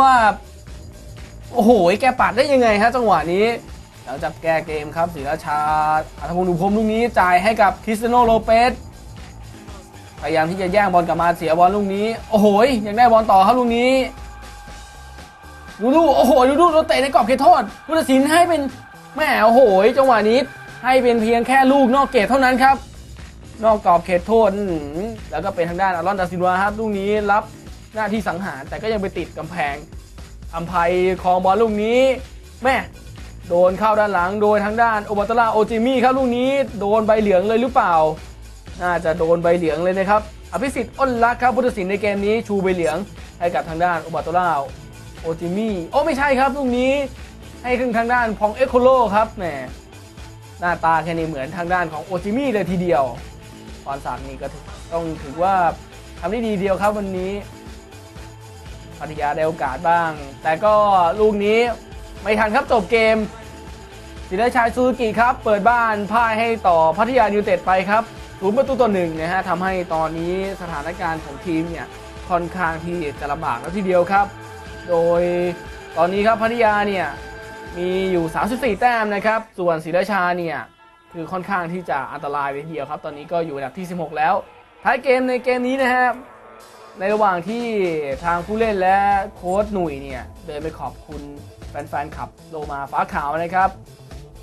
ว่า โอ้โห แกปัดได้ยังไงฮะจังหวะนี้หลังจากแก้เกมครับศรีราชาอัธพงศ์ดุพรมลูกนี้จ่ายให้กับคริสเตโนโลเปสพยายามที่จะแย่งบอลกลับมาเสียบอลลูกนี้ โอ้โหยังได้บอลต่อครับลูกนี้ดูดูโอ้โหดูดูเราเตะในกรอบเขตโทษผู้ตัดสินให้เป็นแหม่โอ้โหจังหวะนี้ให้เป็นเพียงแค่ลูกนอกเขตเท่านั้นครับ นอกกรอบเขตโทษแล้วก็เป็นทางด้านอารอนดาซินวาครับลูกนี้รับ หน้าที่สังหาร แต่ก็ยังไปติดกำแพงอัมภัยคองบอลลูกนี้ แม่โดนเข้าด้านหลังโดยทางด้านโอบัตลาโอจิมี่ครับลูกนี้ โดนใบเหลืองเลยหรือเปล่า น่าจะโดนใบเหลืองเลยนะครับอภิสิทธิ์อ้นรักครับผู้ตัดสินในเกมนี้ชูใบเหลืองให้กับทางด้านโอบัตลาโอจิมี่โอ้ไม่ใช่ครับลูกนี้ให้ขึ้นทางด้านของเอโคโลครับแหมหน้าตาแค่นี้เหมือนทางด้านของโอจิมี่เลยทีเดียวพรศักดิ์นี่ก็ต้องถือว่าทำได้ดีเดียวครับวันนี้ พัทยาได้โอกาสบ้าง แต่ก็ลูกนี้ไม่ทันครับจบเกมศิลาชัยซูซูกิครับ เปิดบ้านพ่ายให้ต่อพัทยายูไนเต็ดไปครับศูนย์ประตูต่อหนึ่งนะฮะทำให้ตอนนี้สถานการณ์ของทีมเนี่ยค่อนข้างที่จะลำบากแล้วทีเดียวครับ โดยตอนนี้ครับพัทยาเนี่ยมีอยู่ 34 แต้มนะครับ ส่วนศรีราชาเนี่ยคือค่อนข้างที่จะอันตรายเลยทีเดียวครับ ตอนนี้ก็อยู่อันดับที่ 16 แล้ว ท้ายเกมในเกมนี้นะครับ ในระหว่างที่ทางผู้เล่นและโค้ชหนุ่ยเนี่ยเดินไปขอบคุณแฟนๆขับโลมาฟ้าขาวนะครับ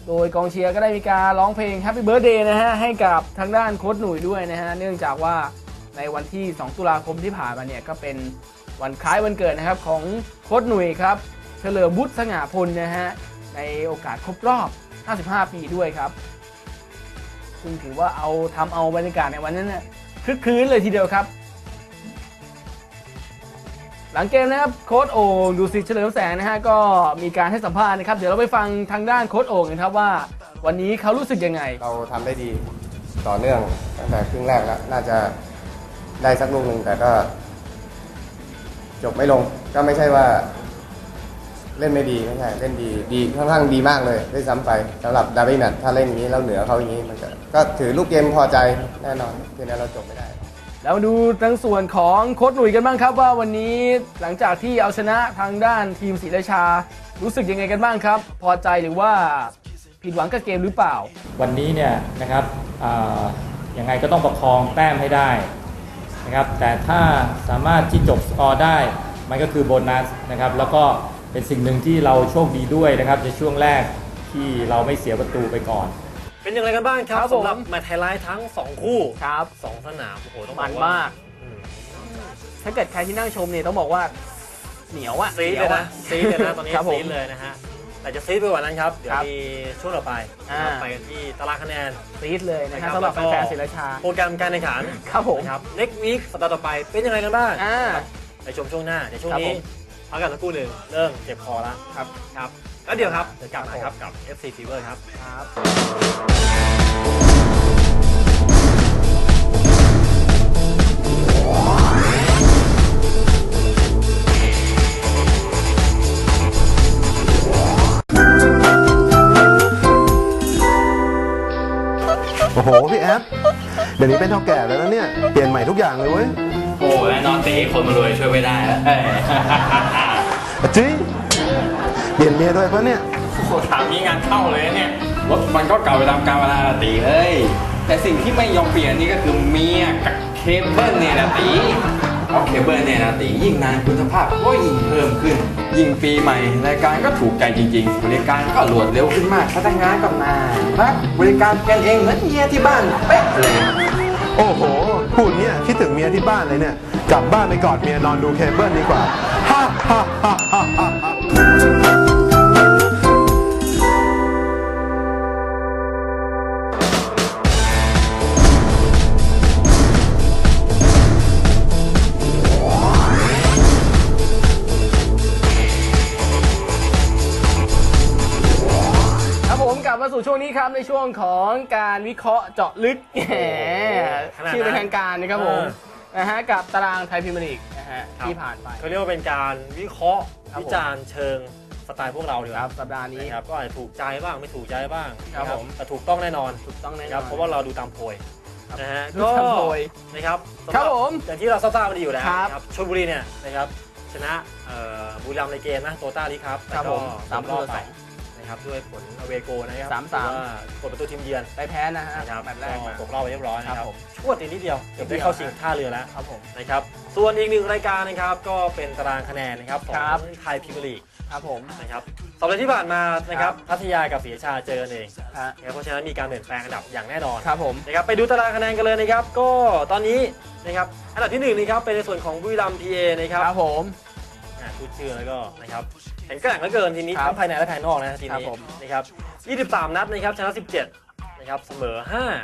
โดยกองเชียร์ก็ได้มีการร้องเพลง Happy Birthday นะฮะให้กับทางด้านโค้ชหนุ่ยด้วยนะฮะเนื่องจากว่าในวันที่ 2 ตุลาคมที่ผ่านมาเนี่ยก็เป็นวันคล้ายวันเกิดนะครับของโค้ชหนุ่ยครับเฉลิมบุตรสง่าพลนะฮะในโอกาสครบรอบ 55 ปีด้วยครับ ซึ่งถือว่าเอาทำเอาบรรยากาศในวันนั้นน่ะคลึกคลื้นเลยทีเดียวครับ หลังเกมนะครับโค้ชโอ่งดูสิเฉลิมแสงนะฮะก็มีการให้สัมภาษณ์นะครับ เดี๋ยวเราไปฟังทางด้านโค้ชโอ่งนะครับว่า วันนี้เขารู้สึกยังไง เราทำได้ดีต่อเนื่องตั้งแต่ครึ่งแรกแล้วน่าจะได้สักลูกหนึ่งแต่ก็ จบไม่ลงก็ไม่ใช่ว่า เล่นไม่ดีไม่ใช่เล่นดีดีค่อนข้างดีมากเลยด้วยซ้ำไปสำหรับดาร์บี้แมตถ้าเล่นอย่างนี้แล้วเหนือเขาอย่างนี้มันก็ก็ถือลูกเกมพอใจแน่นอนทีนี้เราจบไม่ได้ แล้วมาดูทั้งส่วนของโค้ชหนุ่ยกันบ้างครับว่าวันนี้หลังจากที่เอาชนะทางด้านทีมศรีราชา รู้สึกยังไงกันบ้างครับ พอใจหรือว่าผิดหวังกับเกมหรือเปล่า วันนี้เนี่ยนะครับอ่ายังไงก็ต้องประคองแต้มให้ได้นะครับแต่ถ้าสามารถที่จบสกอร์ได้ มันก็คือโบนัสนะครับแล้วก็เป็นสิ่งหนึ่งที่เราโชคดีด้วยนะครับในช่วงแรกที่เราไม่เสียประตูไปก่อน เป็นอย่างไรกันบ้างครับครับผม สำหรับแมตช์ไฮไลท์ทั้ง 2 คู่ครับ2สนามโอ้โหต้องบมัอนกว่ามาก อืมถ้าเกิดใครที่นั่งชมเนี่ยต้องบอกว่าเหนียวอะซีดหเลยวนะซีดเลยนะตอนนี้ครับผม ซีดเลยนะฮะแต่จะซีดไปกว่านั้นครับเดี๋ยควรับมีช่วงต่อไปอ่านะครับไปกันที่ตารางคะแนน ซีดเลยนะนะครัฮะบสำหรับแล้วก็ แฟนๆศรีราชา โปรแกรมการแข่งขันครับผม นะครับ next week สัปดาห์ต่อไปเป็นยังไงกันบ้างอ่า ไปชมช่วงหน้าเดี๋ยวช่วงครับนี้ผม พักกันสักครู่หนึ่งเริ่มเจ็บคอแล้วครับครับ แล้วเดี๋ยวครับ เดี๋ยวกลับครับมาครับกับ FC Fever ครับ ครับโอ้โห พี่แอฟเดี๋ยวนี้เป็นเท่าแก่แล้วนะเนี่ย เปลี่ยนใหม่ทุกอย่างเลยเว้ย โอ้ยนอนตีให้คนมารวยช่วยไม่ได้แล้วเอ้ยจริง เปลี่ยนเมียด้วยปะเนี่ยโอ้โหถามนี้งานเข้าเลยนะเนี่ยรถมันก็เก่าไปตามกาลเวลาละตีเอ้ยแต่สิ่งที่ไม่ยอมเปลี่ยนนี่ก็คือเมียกับเคเบิลเนี่ยนะตีเพราะเคเบิลเนี่ยนะตียิ่งนานคุณภาพก็ยิ่งเพิ่มขึ้น ยิ่งปีใหม่รายการก็ถูกใจจริง ๆ บริการก็รวดเร็วขึ้นมากพนักงานก็มารักบริการกันเองเหมือนเมียที่บ้านเป๊ะเลยโอ้โหพูดเนี่ยคิดถึงเมียที่บ้านเลยเนี่ยกลับบ้านไปกอดเมียนอนดูเคเบิลดีกว่าฮ่าฮ่าฮ่าฮ่า สู่ช่วงนี้ครับในช่วงของการวิเคราะห์เจาะลึกแหมขนาดนั้นชื่อเป็นทางการนะครับผมเออ นะฮะกับตารางไทยพรีเมียร์ลีกนะฮะครับที่ผ่านไป เขาเรียกว่าเป็นการวิเคราะห์ครับผม วิจารณ์เชิงสไตล์พวกเราดีกคว่ารับสัปดาห์นี้ นะครับก็อาจจะถูกใจบ้างไม่ถูกใจบ้างครับนะผม แต่ถูกต้องแน่นอนถูกต้องแน่นคอรันบเพราะว่าเราดูตามโพยนะฮะดูตามโพยนะครับสำหครับผมอย่างที่เราทราบๆกันดีอยู่แล้วครับนะครับชลบุรีเนี่ยนะครับชนะเอ่อบุรีรัมย์ในเกมนะโตต้าลีครับครับผมแล้วก็สามรอบต่อไปสอง นะครับด้วยผลอเวโกนะครับสามสามหรือว่ากดประตูทีมเยือนไปแพ้นะฮะนะครับแมตช์แรกก็มา ตกรอบไปเรียบร้อยนะคครัรับบผมชวดอีกนิดเดียวเกือบได้เข้าชิงท่าเรือแล้วครับผมนะครับส่วนอีกหนึ่งรายการนะครับก็เป็นตารางคะแนนนะครับขอครับ งไทยพรีเมียร์ลีกครับผม นะครับสัปดาห์ที่ผ่านมานะครับพัทยากับศรีราชาเจอกันเองฮะ นะครับเพราะฉะนั้นมีการเปลี่ยนแปลงอันดับอย่างแน่นอน ครับผม นะครับไปดูตารางคะแนนกันเลยนะครับ ก็ตอนนี้นะครับอันดับที่หนึ่งนะครับเป็นในส่วนของบุรีรัมย์พีเอนะครับครับผม อ่าพูดชื่อแล้วก็นะครับ แข็งแกร่งเหลือเกินทีนี้ครับทั้งภายในและภายนอกนะทีครับนี้ผม นะครับ23 นัดนะครับชนะ 17นะครับเสมอ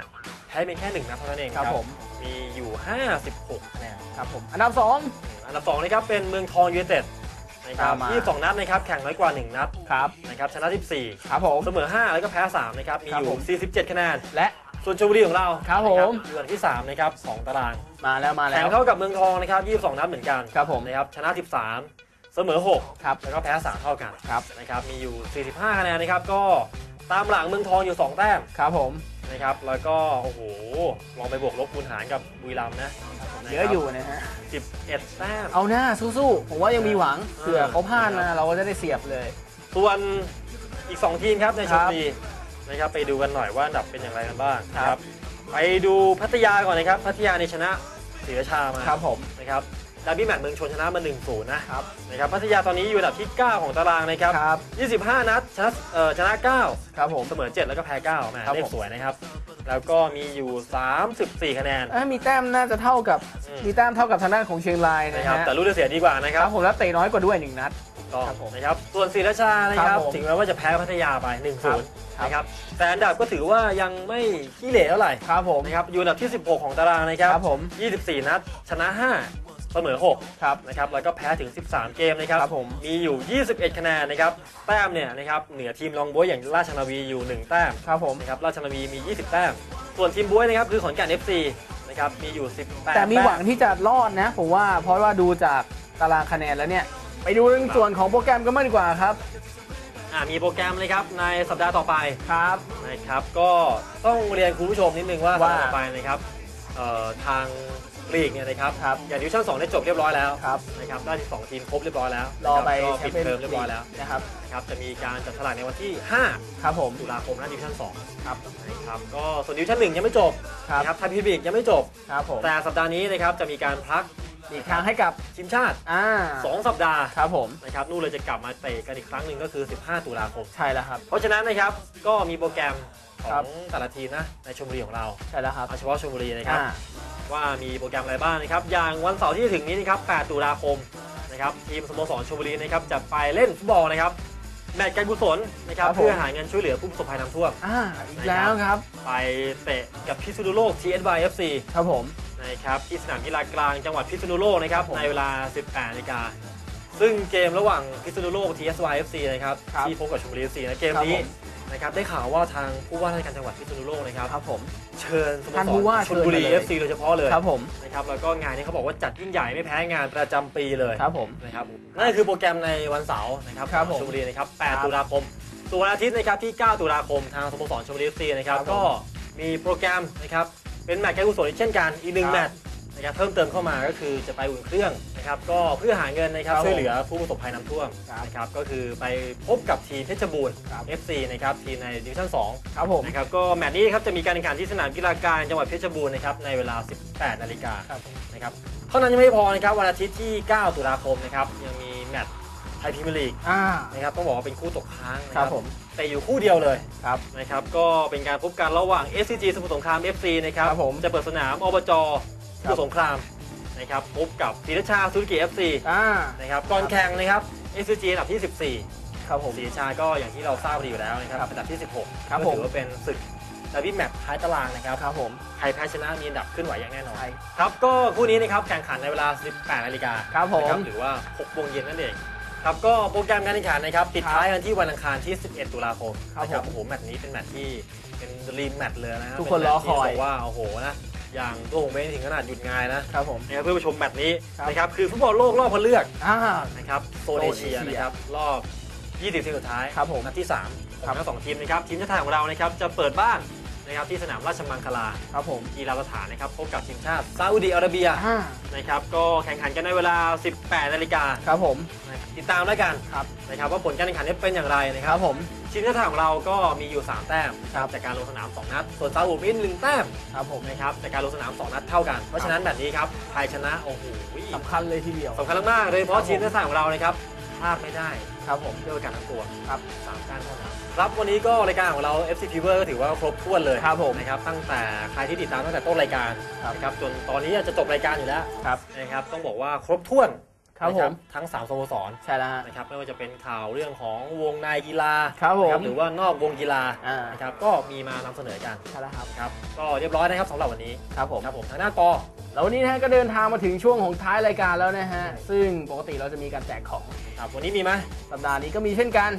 5 แพ้เพียงแค่ 1 นัดเท่านั้นเองครับผมมีอยู่ 56คะแนนครับผม อันดับสอง อันดับ2นะครับเป็นเมืองทองยูไนเต็ดนะครับตามมา22นัดนะครับแข่งน้อยกว่า 1 นัดครับ นะครับชนะ 14 ครับผม เสมอ 5 แล้วก็แพ้ 3 นะครับ มีครับอผยู่ม47 คะแนน และ ส่วนชลบุรีของเราครับผม นะอยู่อันดับที่ 3 นะครับ 2 ตารางมาแล้วมาแล้แข่วงเท่ากับเมืองทองนะครับ 22 นัดเหมือนกันครับผม นะครับชนะ 13เสมอ 6 ครับ แล้วก็แพ้ 3 เท่ากันครับ นะครับ มีอยู่ 45 คะแนนนะครับ ก็ตามหลังเมืองทองอยู่ 2 แต้ม ครับผม นะครับ แล้วก็ โอ้โห ลองไปบวกลบคูณหารกับบุรีรัมย์นะเยอะอยู่นะฮะ 11 แต้ม เอาหน้าสู้ๆ ผมว่ายังมีหวังเออเผื่อเขาพลาดมาเราก็จะได้เสียบเลย ส่วนอีก 2 ทีมครับในชครัลบบุรีนะครับไปดูกันหน่อยว่าอันดับเป็นอย่างไรกันบ้างครับนะไปดูพัทยาก่อนนะครับ พัทยาในชนะศรีราชามาครับผมนะครับ ดาร์บี้แมตช์เมืองชนชนะมา1-0นะครับนะครับพัทยาตอนนี้อยู่อันดับที่ 9 ของตารางนะครับครับ 25 นัดชนะเอ่อชนะ 9 ครับผมเสมอ 7 แล้วก็แพ้9แหมครับเลขผม สวยนะครับ แล้วก็มีอยู่ 34 คะแนนเอ้ยมีแต้มน่าจะเท่ากับอืม มีแต้มเท่ากับทางด้านของเชียงรายนะนะครับ ฮะแต่รู้ได้เสียดีกว่านะคครัรับบผมแล้วเตะน้อยกว่าด้วยหนึ่งนัด ก็ครับผมนะครับ ส่วนศรีราชานะคครัรับบผมถึงแม้ว่าจะแพ้พัทยาไป 1-0ครับ นะครับ แต่อันดับก็ถือว่ายังไม่ขี้เหร่เท่าไหร่ครับผมนะครับ อยู่อันดับที่ 16 ของตารางนะครับ ครับผม 24 นัดชนะ 5 เสมอ 6 ครับ นะครับ แล้วก็แพ้ถึง 13 เกมนะครับครับผมมีอยู่ 21 คะแนนนะครับ แต้มเนี่ยนะครับเหนือทีมรองบ๊วยอย่างราชนาวีอยู่ 1 แต้มครับผม นะครับราชนาวีมี 20 แต้ม ส่วนทีมบ๊วยนะครับคือขอนแก่น FC นะครับมีอยู่ 18แต่มีหวังต้ที่จะรอดนะ ผมว่าเพราะว่าดูจากตารางคะแนนแล้วเนี่ย ไปดูเรื่องส่วนของโปรแกรมกันมากดีกว่าครับอ่ามีโปรแกรมนะครับในสัปดาห์ต่อไป ครับ นะครับก็ต้องเรียนคุณผู้ชมนิดนึงว่าสัปว่าดาห์ต่อไปนะครับ เอ่อทางลีกเนี่ยนะครับครับอย่างดิวิชั่น2ได้จบเรียบร้อยแล้วครับ นะครับได้สองทีมครบเรียบร้อยแล้วรอไปนะคบก็แชปิมดเปี้ยนเทอมเรียบร้อยแล้วนะครับนะครับจะมีการจับฉลากในวันที่ ครับผม 5 ตุลาคมนะดิวิชั่น2ครับ นะครับก็ส่วนดิวิชั่น1ยังไม่จบครับ นะครับไทยพีบีกยังไม่จบ ครับผม แต่สัปดาห์นี้นะครับจะมีการพัก อีกครั้งให้กับทีมชาติ อ่า2 สัปดาห์ครับผมนะครับนู่นเลยจะกลับมาเตะกันอีกครั้งหนึ่งก็คือ 15 ตุลาคม ใช่แล้วครับ เพราะฉะนั้นนะครับก็มีโปรแกรมขครัอบงแต่ละทีมนะในชมบุรีของเราใช่แล้วครับเอาเฉพาะชมบุรีนะครับอ่าว่ามีโปรแกรมอะไรบ้างนะครับ อย่างวันเสาร์ที่จะถึงนี้นะครับ 8 ตุลาคมนะครับทีมสโมสรชลบุรีนะครับจะไปเล่นฟุตบอลนะครับแมตช์การกุศลนะครับครับผมเพื่อหาเงินช่วยเหลือผู้ประสบภัยน้ำท่วมอ่าอีกแล้วครับ ไปเตะกับพิษณุโลก TSY FC ครับผม นะครับที่สนามกีฬากลางจังหวัดพิษณุโลกนะครับครับผมในเวลา 18นาฬิกาซึ่งเกมระหว่างพิษณุโลก TSY FC นะครับครับที่พบกับชลบุรี FC นะเกมครับนี้ผม นะครับได้ข่าวว่าทางผู้ว่าราชการจังหวัดพิษณุโลกนะครับครับผม เชิญสโมท่านสผู้รว่าชลบุรี เชิญมาเลย FC โดยเฉพาะเลยครับผมนะครับแล้วก็งานนี้เขาบอกว่าจัดยิ่งใหญ่ไม่แพ้งานประจำปีเลยครับผม นะครับนั่นคือโปรแกรมในวันเสาร์นะครับครับของผมชลบุรีนะครับ ครับ8 ตุลาคมส่วนวันอาทิตย์นะครับที่ 9 ตุลาคมทางสโมสรชลบุรี FC นะครับครับผม ก็มีโปรแกรมนะครับ เป็นแมตช์การกุศลอีกเช่นกันอีกหนึ่งครับ แมตช์นะครับเพิ่มเติมเข้ามาก็คือจะไปอุ่นเครื่องนะครับก็เพื่อหาเงินนะครับครับช่วยเหลือผู้ประสบภัยน้ำท่วมครับนะครับก็คือไปพบกับทีมเพชรบูรณ์ ครับ FC นะครับทีมในดิวิชั่น2ครับผมนะครับก็แมตช์นี้ครับจะมีการแข่งขันที่สนามกีฬากลางจังหวัดเพชรบูรณ์นะครับในเวลา 18 นาฬิกา ครับนะครับเท่านั้นยังไม่พอนะครับวันอาทิตย์ที่ 9 ตุลาคมนะครับยังมีแมตช์ ไทยพรีเมียร์ลีกอ่า นะครับต้องบอกว่าเป็นคู่ตกค้างนะคครัรับบผมแต่อยู่คู่เดียวเลยครับ นะครับก็เป็นการพบกันระหว่าง SCG สมุทรสงคราม FC นะครับครับผมจะเปิดสนามอบจสครับมุทรสงครามนะครับพบกับศรีราชาซูซูกิ FC อ่านะครับก่อนแข่งนะครับ SCG อันดับที่ครับผ14มศรีราชาก็อย่างที่เราทราบดีอยู่แล้วนะครับครับอันดับที่ 16ครับก็ผม ถือว่าเป็นศึกดาร์บี้แมตช์ท้ายตารางนะครับครับผมใครแพ้ชนะมีอันดับขึ้นไหวอย่างแน่นอนใช่ครับ ก็คู่นี้นะครับแข่งขันในเวลา 18 นาฬิกาครับผม นะหรือว่า6โมงเย็นนั่นเอง ครับก็โปรแกรมการแข่งขันนะครับปิดท้ายกันที่วันอังคารที่ 11 ตุลาคมครับนะผม โอ้โหแมตช์นี้เป็นแมตช์ที่เป็นรีมแมตช์เลยนะฮะทุกคนเป็แมตช์รอคอยที่บอกว่าโอ้โหนะอย่างตัวผมเองถึงขนาดหยุดงานนะครับผม นะครับเพื่อไปชมแมตช์นี้ครับ นะครับคือฟุตบอลโลกรอบคัดเลือกอ่า นะครับโซนโซนเอเชียเอเชียนะครับรอบ 20 ทีมสุดท้ายครับผมนัดที่3ขครัอบงทั้งสองทีมนะครับทีมชาติไทยของเรานะครับจะเปิดบ้าน นะครับที่สนามราชมังคลาครับผมกีฬาสถานนะครับพบกับทีมชาติซาอุดิอาระเบียอ่านะครับก็แข่งขันกันในเวลา 18 นาฬิกาครับผมนะครับติดตามแล้วกันครับนะครับว่าผลการแข่งขันนี้เป็นอย่างไรนะคครัรับบผมทีมชาติไทยของเราก็มีอยู่ 3 แต้มครับจากการลงสนาม 2 นัด ส่วนซาอุมีหนึ่งแต้มครับผมนะครับจากการลงสนาม 2 นัดเท่ากัน เพราะฉะนั้นแบบนี้ครับไทยชนะโอ้โหสำคัญเลยทีเดียวสำคัญมากๆโดยเฉพาะทีมชาติไทยของเรานะครับพลาดไม่ได้ครับผม ด้วยประการทั้งปวงครับสามการเท่านั้น ครับวันนี้ก็รายการของเรา FC Fever ก็ถือว่าครบถ้วนเลยครับผมนะครับตั้งแต่ใครที่ติดตามตั้งแต่ต้นรายการครับนะครับจนตอนนี้จะจบรายการอยู่แล้วครับนะครับต้องบอกว่าครบถ้วนครับนะผมทั้งสามสโมสรใช่แล้วฮะนะครับไม่ว่าจะเป็นข่าวเรื่องของวงในกีฬาครับผมนะหรือว่านอกวงกีฬาอ่านะครับก็มีมานำเสนอกันใช่แล้วครับครับก็เรียบร้อยนะครับสำหรับวันนี้ครับผมครับผมทางหน้ากอแล้ววันนี้นะฮะก็เดินทางมาถึงช่วงของท้ายรายการแล้วนะฮะซึ่งปกติเราจะมีการแจกของครับวันนี้มีไหมสัปดาห์นี้ก็มีเช่นกัน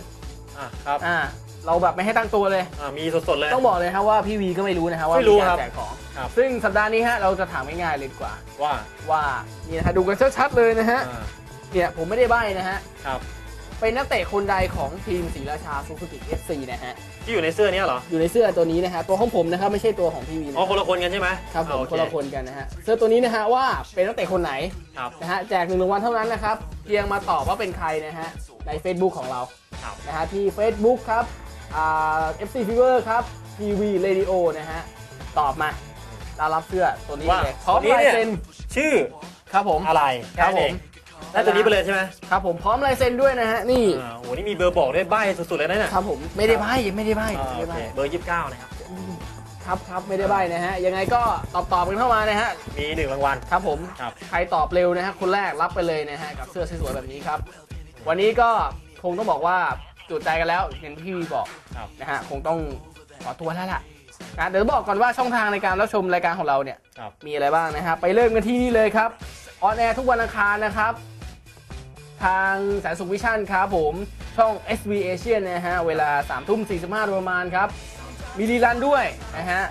อะครับอ่าเราแบบไม่ให้ตั้งตัวเลย อะมีสดๆเลย ต้องบอกเลยฮะว่าพี่วีก็ไม่รู้นะฮะว่าไม่รู้มีครักาบรแจกของ ครับซึ่งสัปดาห์นี้ฮะเราจะถามง่ายๆเลยดีกว่า ว่าว่านี่นะฮะดูกันชัดๆเลยนะฮะอ่าเนี่ยผมไม่ได้ใบ้นะฮะครับเป็นนักเตะคนใดของทีมศรีราชาซูซูกิเอฟซีนะฮะที่อยู่ในเสื้อเนี้ยเหรออยู่ในเสื้อตัวนี้นะฮะตัวของผมนะครับไม่ใช่ตัวของพี่วีนะอ๋อคนละคนกันใช่ไหมครับผมอ่าโอเคนละคนกันนะฮะเสื้อตัวนี้นะฮะว่าเป็นนักเตะคนไหนครับ นะฮะแจกหนึ่งรางวัลเท่านั้นนะครับเพียงมาตอบว่าเป็นใครนะฮะใน Facebook ของเรา ครับ นะฮะที่ Facebook ครับอ่า FC Fever ครับ TV Radio นะฮะ ตอบมาเรารับเสื้อตัวนี้ว่าเลยพร้อมตัวนี้ลายเนี่ย เซ็นชื่อครับผม อะไรครับผมแได้ตัวนี้ไปเลยใช่ไหมครับผมพร้อมลายเซ็นด้วยนะฮะ นี่ อ่าโหนี่มีเบอร์บอกด้วยใบสุดๆเลยนะเนี่ยครับผมไม่ได้ใบ้ไม่ได้ใบ้อ่าไม่โอได้เคใบ้เบอร์ยี่สิบเก้านะครับ ครับครับไม่ได้ใบ้นะฮะ ยังไงก็ตอบตอบกันเข้ามานะฮะ มีหนึ่งรางวัล ครับผม ครับ ใครตอบเร็วนะฮะคนแรกรับไปเลยนะฮะ กับเสื้อสวยๆแบบนี้ครับ วันนี้ก็ คงต้องบอกว่าจุดใจกันแล้วอย่างที่พี่วีบอกครับ นะฮะคงต้องขอตัวแล้วล่ะนะเดี๋ยวบอกก่อนว่าช่องทางในการรับชมรายการของเราเนี่ย ครับ มีอะไรบ้างนะฮะไปเริ่มกันที่นี่เลยครับออนแอร์ทุกวันอังคารนะครับ ทางแสนสุขวิชั่นครับผมช่อง SB Asian นะฮะ เวลา3ทุ่ม45โดยประมาณครับ มีรีรันด้วยนะฮะ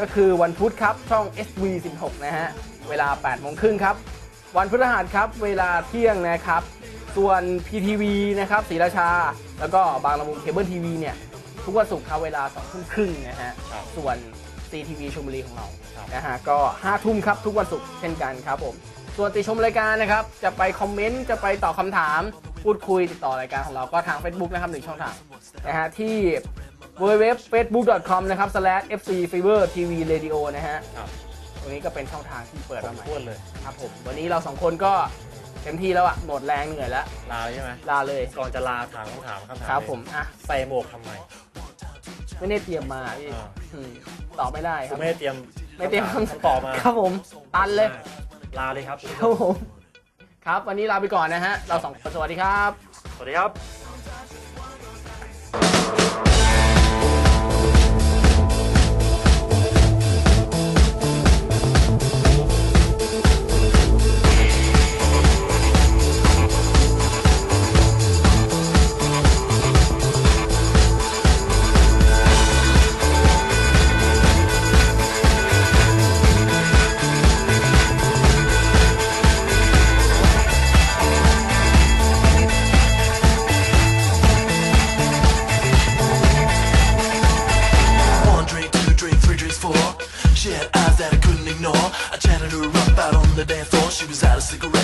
ก็คือวันพุธครับ ช่อง SB 16นะฮะ เวลา8โมงครึ่งครับ วันพฤหัสครับ เวลาเที่ยงนะครับ ส่วน PTV นะครับศรีราชา แล้วก็บางละมุงเคเบิลทีวีเนี่ย ทุกวันศุกร์ครับเวลา2ทุ่มครึ่งนะฮะ ครับส่วน CTV ชลบุรีของเรา ครับ นะฮะ ก็5ทุ่มครับทุกวันศุกร์เช่นกันครับผม ส่วนติชมรายการนะครับ จะไปคอมเมนต์ จะไปตอบคำถาม พูดคุยติดต่อรายการของเราก็ทาง Facebook นะครับหนึ่งช่องทางนะฮะที่ www.facebook.com นะครับ slash fc fever tv radio นะฮะ ครับตรงนี้ก็เป็นช่องทางที่เปิดครมาบใหม่ ถ้วนเลย ครับผมวันนี้เราสองคนก็ เต็มที่แล้วอะหมดแรงเหนื่อยแล้ว ลาเลยใช่ไหมลาเลย ก่อนจะลาถามคำถามคำถามครับเลยผมอะ ใส่หมวกทำไม ไม่ได้เตรียมมาพี่อ่า อืมตอบไม่ได้คคุรัณบไม่ได้เตรียมไม่เตรียมคำตอบมาครับผม ตันเลย ลาเลยครับ ครับผม ครับ วันนี้ลาไปก่อนนะฮะ เราสองคนสวัสดีครับ สวัสดีครับ She was out of cigarettes,